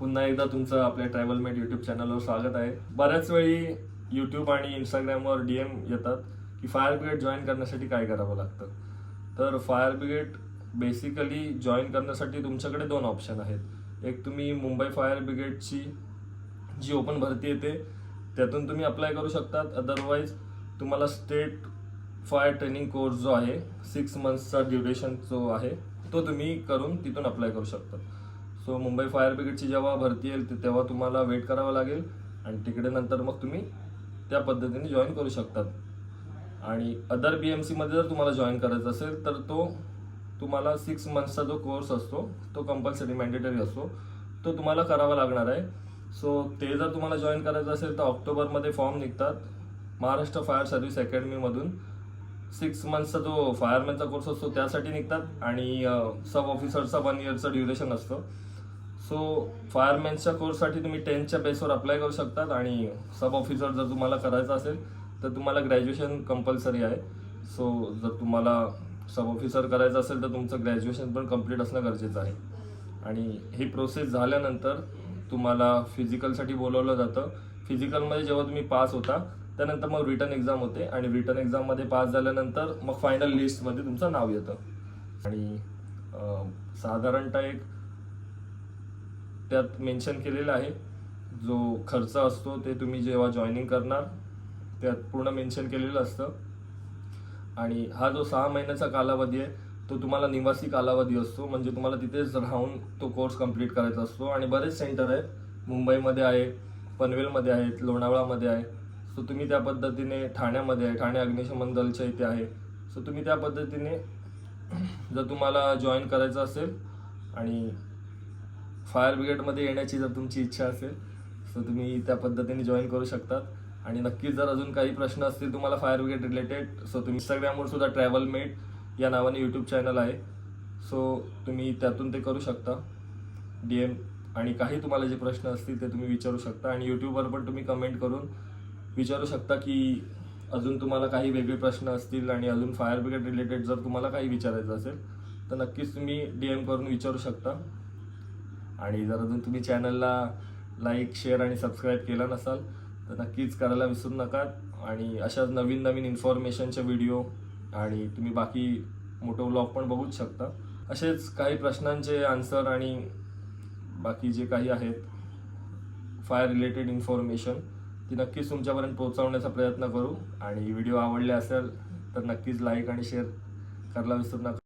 पुन्हा एकदा तुमचं आपल्या ट्रॅव्हलमेट यूट्यूब चॅनलवर स्वागत आहे. बऱ्याच वेळी यूट्यूब आणि इंस्टाग्रामवर डी एम येतात की फायर ब्रिगेड जॉईन करण्यासाठी काय करावं लागतं? तर फायर ब्रिगेड बेसिकली जॉईन करण्यासाठी तुमच्याकडे दोन ऑप्शन आहेत. एक तुम्ही मुंबई फायर ब्रिगेडची जी ओपन भरती येते त्यातून तुम्ही अप्लाय करू शकतात. अदरवाईज तुम्हाला स्टेट फायर ट्रेनिंग कोर्स जो आहे सिक्स मंथ्सचा ड्युरेशन जो आहे तो तुम्ही करून तिथून अप्लाय करू शकता सो मुंबई फायर ब्रिगेडची जेव्हा भरती येईल तेव्हा तुम्हाला वेट करावं लागेल. आणि तिकडे नंतर मग तुम्ही त्या पद्धतीने जॉईन करू शकतात. आणि अदर बी एम सीमध्ये जर तुम्हाला जॉईन करायचं असेल तर तो तुम्हाला सिक्स मंथचा जो कोर्स असतो तो कंपल्सरी मॅन्डेटरी असतो. तो तुम्हाला करावा लागणार आहे. सो ते जर तुम्हाला जॉईन करायचं असेल तर ऑक्टोबरमध्ये फॉर्म निघतात. महाराष्ट्र फायर सर्व्हिस अकॅडमीमधून सिक्स मंथचा जो फायरमॅनचा कोर्स असतो त्यासाठी निघतात. आणि सब ऑफिसरचा वन इयरचा ड्युरेशन असतं. सो फायरमॅनच्या कोर्ससाठी तुम्ही टेन्थच्या बेसवर अप्लाय करू शकतात आणि सब ऑफिसर जर तुम्हाला करायचं असेल तर तुम्हाला ग्रॅज्युएशन कंपल्सरी आहे. सो जर तुम्हाला सब ऑफिसर करायचं असेल तर तुमचं ग्रॅज्युएशन पण कंप्लीट असणं गरजेचं आहे. आणि ही प्रोसेस झाल्यानंतर तुम्हाला फिजिकलसाठी बोलवलं जातं. फिजिकलमध्ये जेव्हा तुम्ही पास होता त्यानंतर मग रिटर्न एक्झाम होते आणि रिटर्न एक्झाममध्ये पास झाल्यानंतर मग फायनल लिस्टमध्ये तुमचं नाव येतं. आणि साधारणतः एक त्यात मेन्शन केलेलं आहे. जो खर्च असतो ते तुम्ही जेव्हा जॉईनिंग करणार त्यात पूर्ण मेन्शन केलेलं असतं. आणि हा जो सहा महिन्याचा कालावधी आहे तो तुम्हाला निवासी कालावधी असतो. म्हणजे तुम्हाला तिथेच राहून तो कोर्स कंप्लीट करायचा असतो. आणि बरेच सेंटर आहेत. मुंबईमध्ये आहे पनवेलमध्ये आहेत लोणावळामध्ये आहे. सो तुम्ही त्या पद्धतीने ठाण्यामध्ये आहे. ठाणे अग्निशमन दलच्या इथे आहे. सो तुम्ही त्या पद्धतीने जर तुम्हाला जॉईन करायचं असेल आणि फायर ब्रिगेडमध्ये येण्याची जर तुमची इच्छा असेल तर तुम्ही त्या पद्धतीने जॉईन करू शकतात. आणि नक्कीच जर अजून काही प्रश्न असतील तुम्हाला फायर ब्रिगेड रिलेटेड सो तुम्ही इंस्टाग्रामवर सुद्धा ट्रॅव्हल मेट या नावाने यूट्यूब चॅनल आहे. सो तुम्ही त्यातून ते करू शकता. डी एम आणि काही तुम्हाला जे प्रश्न असतील ते तुम्ही विचारू शकता. आणि यूट्यूबवर पण तुम्ही कमेंट करून विचारू शकता की अजून तुम्हाला काही वेगळे प्रश्न असतील आणि अजून फायर ब्रिगेड रिलेटेड जर तुम्हाला काही विचारायचं असेल तर नक्कीच तुम्ही डी एम करून विचारू शकता. आणि जर अजून तुम्ही चॅनलला लाईक शेअर आणि सबस्क्राईब केला नसाल तर नक्कीच करायला विसरू नका. आणि अशाच नवीन नवीन इन्फॉर्मेशनचे व्हिडिओ आणि तुम्ही बाकी मोठं व्लॉग पण बघूच शकता. असेच काही प्रश्नांचे आन्सर आणि बाकी जे काही आहेत फायर रिलेटेड इन्फॉर्मेशन ती नक्कीच तुमच्यापर्यंत पोहोचवण्याचा प्रयत्न करू. आणि व्हिडिओ आवडले असेल तर नक्कीच लाईक आणि शेअर करायला विसरू नका.